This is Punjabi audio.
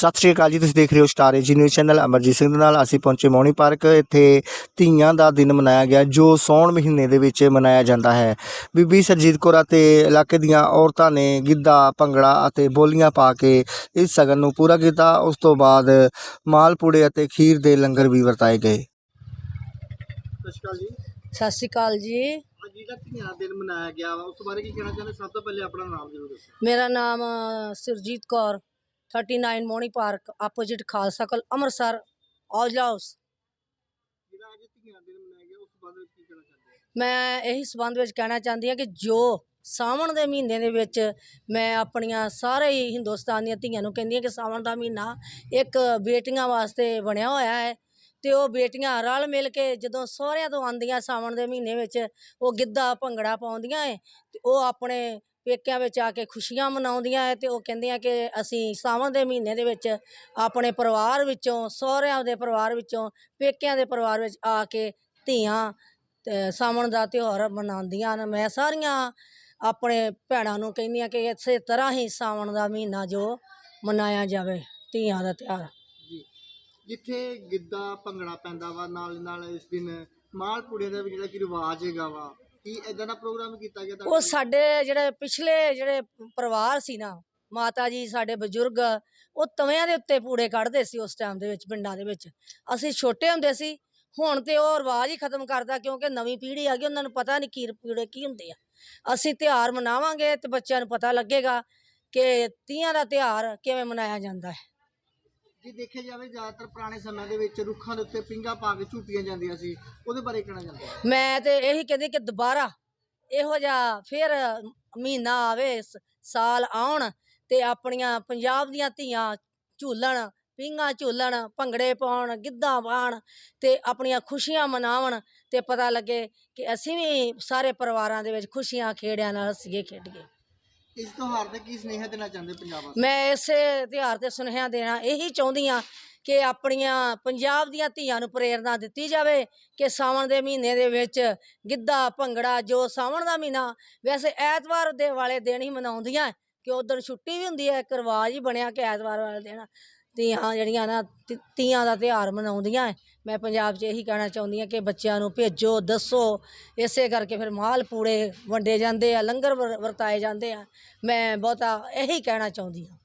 ਸਤਿ ਸ਼੍ਰੀ ਅਕਾਲ ਜੀ ਤੁਸੀਂ ਦੇਖ ਰਹੇ ਹੋ star AG news channel Amarjeet Singh ਦੇ ਨਾਲ। ਅਸੀਂ ਪਹੁੰਚੇ ਮੌਣੀ ਪਾਰਕ। ਇੱਥੇ ਧੀਆਂ ਦਾ ਦਿਨ ਮਨਾਇਆ ਗਿਆ ਜੋ ਸੌਣ ਮਹੀਨੇ ਦੇ ਵਿੱਚ ਮਨਾਇਆ ਜਾਂਦਾ ਹੈ। ਬੀਬੀ ਸਰਜੀਤ ਕੌਰ ਅਤੇ ਇਲਾਕੇ ਦੀਆਂ ਔਰਤਾਂ ਨੇ ਗਿੱਧਾ ਭੰਗੜਾ ਅਤੇ ਬੋਲੀਆਂ ਪਾ ਕੇ ਇਸ ਸਗਨ ਨੂੰ ਪੂਰਾ ਕੀਤਾ। ਉਸ ਤੋਂ ਬਾਅਦ ਮਾਲਪੂੜੇ ਅਤੇ ਖੀਰ ਦੇ ਲੰਗਰ ਵੀ ਵਰਤਾਏ ਗਏ। ਸਤਿ ਸ਼੍ਰੀ ਅਕਾਲ ਜੀ। ਸਤਿ ਸ਼੍ਰੀ ਅਕਾਲ ਜੀ। ਅੱਜ ਜਿਹੜਾ ਧੀਆਂ ਦਿਨ ਮਨਾਇਆ ਗਿਆ ਵਾ ਉਸ ਬਾਰੇ ਕੀ ਕਹਿਣਾ ਚਾਹੁੰਦੇ? ਸਭ ਤੋਂ ਪਹਿਲੇ ਆਪਣਾ ਨਾਮ ਜ਼ਰੂਰ ਦੱਸੋ। ਮੇਰਾ ਨਾਮ Surjit Kaur. 39 Moni park opposite Khalsa college Amritsar Aujla house ਜਿਹੜਾ ਅੱਜ ਧੀਆਂ ਦਿਨ ਮਨਾਇਆ ਗਿਆ ਉਸ ਬਾਰੇ ਕੀ ਕਹਿਣਾ ਚਾਹੁੰਦੇ ਮੈਂ ਇਹੀ ਸੰਬੰਧ ਵਿੱਚ ਕਹਿਣਾ ਚਾਹੁੰਦੀ ਹਾਂ ਕਿ ਜੋ ਸਾਵਣ ਦੇ ਮਹੀਨੇ ਦੇ ਵਿੱਚ ਮੈਂ ਆਪਣੀਆਂ ਸਾਰੇ ਹੀ ਹਿੰਦੁਸਤਾਨ ਦੀਆਂ ਧੀਆਂ ਨੂੰ ਕਹਿੰਦੀ ਹਾਂ ਕਿ ਸਾਵਣ ਦਾ ਮਹੀਨਾ ਇੱਕ ਬੇਟੀਆਂ ਵਾਸਤੇ ਬਣਿਆ ਹੋਇਆ ਹੈ ਤੇ ਉਹ ਬੇਟੀਆਂ ਰਲ ਮਿਲ ਕੇ ਜਦੋਂ ਸਹੁਰਿਆਂ ਤੋਂ ਆਉਂਦੀਆਂ ਸਾਵਣ ਦੇ ਮਹੀਨੇ ਵਿੱਚ ਉਹ ਗਿੱਧਾ ਭੰਗੜਾ ਪਾਉਂਦੀਆਂ ਏ ਤੇ ਉਹ ਆਪਣੇ ਪੇਕਿਆਂ ਵਿੱਚ ਆ ਕੇ ਖੁਸ਼ੀਆਂ ਮਨਾਉਂਦੀਆਂ ਹੈ ਤੇ ਉਹ ਕਹਿੰਦੀਆਂ ਕਿ ਅਸੀਂ ਸਾਵਣ ਦੇ ਮਹੀਨੇ ਦੇ ਵਿੱਚ ਆਪਣੇ ਪਰਿਵਾਰ ਵਿੱਚੋਂ, ਸਹੁਰਿਆਂ ਦੇ ਪਰਿਵਾਰ ਵਿੱਚੋਂ, ਪੇਕਿਆਂ ਦੇ ਪਰਿਵਾਰ ਵਿੱਚ ਆ ਕੇ ਧੀਆਂ ਤੇ ਸਾਵਣ ਦਾ ਤਿਉਹਾਰ ਮਨਾਉਂਦੀਆਂ ਹਨ। ਮੈਂ ਸਾਰੀਆਂ ਆਪਣੇ ਭੈਣਾਂ ਨੂੰ ਕਹਿੰਦੀਆਂ ਕਿ ਇਸੇ ਤਰ੍ਹਾਂ ਹੀ ਸਾਵਣ ਦਾ ਮਹੀਨਾ ਜੋ ਮਨਾਇਆ ਜਾਵੇ, ਧੀਆਂ ਦਾ ਤਿਉਹਾਰ। ਜਿੱਥੇ ਗਿੱਧਾ ਭੰਗੜਾ ਪੈਂਦਾ ਵਾ, ਨਾਲ ਨਾਲ ਇਸ ਦਿਨ ਮਾਲਪੂੜੇ ਦਾ ਵੀ ਜਿਹੜਾ ਕਿ ਰਿਵਾਜ ਹੈਗਾ ਵਾ ਕੀ ਇਦਾਂ ਦਾ ਪ੍ਰੋਗਰਾਮ ਕੀਤਾ ਗਿਆ ਉਹ ਸਾਡੇ ਜਿਹੜੇ ਪਿਛਲੇ ਜਿਹੜੇ ਪਰਿਵਾਰ ਸੀ ਨਾ ਮਾਤਾ ਜੀ ਸਾਡੇ ਬਜ਼ੁਰਗ ਉਹ ਤਵਿਆਂ ਦੇ ਉੱਤੇ ਪੂੜੇ ਕੱਢਦੇ ਸੀ ਉਸ ਟਾਈਮ ਦੇ ਵਿੱਚ ਪਿੰਡਾਂ ਦੇ ਵਿੱਚ। ਅਸੀਂ ਛੋਟੇ ਹੁੰਦੇ ਸੀ ਹੁਣ ਤੇ ਉਹ ਰਿਵਾਜ ਹੀ ਖਤਮ ਕਰਦਾ ਕਿਉਂਕਿ ਨਵੀਂ ਪੀੜ੍ਹੀ ਆ ਗਈ ਉਹਨਾਂ ਨੂੰ ਪਤਾ ਨਹੀਂ ਕੀ ਪੂੜੇ ਕੀ ਹੁੰਦੇ ਆ। ਅਸੀਂ ਤਿਉਹਾਰ ਮਨਾਵਾਂਗੇ ਤੇ ਬੱਚਿਆਂ ਨੂੰ ਪਤਾ ਲੱਗੇਗਾ ਕਿ ਤੀਆਂ ਦਾ ਤਿਉਹਾਰ ਕਿਵੇਂ ਮਨਾਇਆ ਜਾਂਦਾ ਹੈ। ਜੇ ਦੇਖਿਆ ਜਾਵੇ ਜ਼ਿਆਦਾਤਰ ਪੁਰਾਣੇ ਸਮੇਂ ਦੇ ਵਿੱਚ ਰੁੱਖਾਂ ਦੇ ਉੱਤੇ ਪਿੰਗਾ ਪਾ ਕੇ ਝੂਟੀਆਂ ਜਾਂਦੀਆਂ ਸੀ, ਉਹਦੇ ਬਾਰੇ ਕਹਿਣਾ ਚਾਹੁੰਦੇ ਹੋ? ਮੈਂ ਤੇ ਇਹੀ ਕਹਿੰਦੀ ਕਿ ਦੁਬਾਰਾ ਇਹੋ ਜਿਹਾ ਫਿਰ ਮਹੀਨਾ ਆਵੇ, ਸ- ਸਾਲ ਆਉਣ ਤੇ ਆਪਣੀਆਂ ਪੰਜਾਬ ਦੀਆਂ ਧੀਆਂ ਝੂਲਣ ਪੀਂਘਾਂ ਝੂਲਣ, ਭੰਗੜੇ ਪਾਉਣ, ਗਿੱਧਾ ਪਾਉਣ ਤੇ ਆਪਣੀਆਂ ਖੁਸ਼ੀਆਂ ਮਨਾਉਣ ਤੇ ਪਤਾ ਲੱਗੇ ਕਿ ਅਸੀਂ ਵੀ ਸਾਰੇ ਪਰਿਵਾਰਾਂ ਦੇ ਵਿੱਚ ਖੁਸ਼ੀਆਂ ਖੇੜਿਆਂ ਨਾਲ ਹੱਸੀਏ ਖੇਡੀਏ। ਇਸ ਤਿਉਹਾਰ ਤੇ ਕੀ ਸੁਨੇਹਾ ਦੇਣਾ ਚਾਹੁੰਦੇ ਪੰਜਾਬ ਵਾਸਤੇ ਮੈਂ ਇਸੇ ਤਿਉਹਾਰ ਤੇ ਸੁਨੇਹਾ ਦੇਣਾ ਇਹੀ ਚਾਹੁੰਦੀ ਆ ਕਿ ਆਪਣੀਆਂ ਪੰਜਾਬ ਦੀਆਂ ਧੀਆਂ ਨੂੰ ਪ੍ਰੇਰਣਾ ਦਿੱਤੀ ਜਾਵੇ ਕਿ ਸਾਵਣ ਦੇ ਮਹੀਨੇ ਦੇ ਵਿੱਚ ਗਿੱਧਾ, ਭੰਗੜਾ ਜੋ ਸਾਵਣ ਦਾ ਮਹੀਨਾ, ਵੈਸੇ ਐਤਵਾਰ ਦੇ ਵਾਲੇ ਦਿਨ ਹੀ ਮਨਾਉਂਦੀਆਂ ਕਿ ਉਦੋਂ ਛੁੱਟੀ ਵੀ ਹੁੰਦੀ ਹੈ, ਇੱਕ ਰਿਵਾਜ ਹੀ ਬਣਿਆ ਕਿ ਐਤਵਾਰ ਵਾਲੇ ਦਿਨ। ਧੀਆਂ ਜਿਹੜੀਆਂ ਨਾ ਤੀ- ਤੀਆਂ ਦਾ ਤਿਉਹਾਰ ਮਨਾਉਂਦੀਆਂ ਹੈ। ਮੈਂ ਪੰਜਾਬ 'ਚ ਇਹੀ ਕਹਿਣਾ ਚਾਹੁੰਦੀ ਹਾਂ ਕਿ ਬੱਚਿਆਂ ਨੂੰ ਭੇਜੋ, ਦੱਸੋ। ਇਸੇ ਕਰਕੇ ਫਿਰ ਮਾਲ ਪੂੜੇ ਵੰਡੇ ਜਾਂਦੇ ਆ, ਲੰਗਰ ਵਰ- ਵਰਤਾਏ ਜਾਂਦੇ ਆ। ਮੈਂ ਬਹੁਤਾ ਇਹੀ ਕਹਿਣਾ ਚਾਹੁੰਦੀ ਹਾਂ।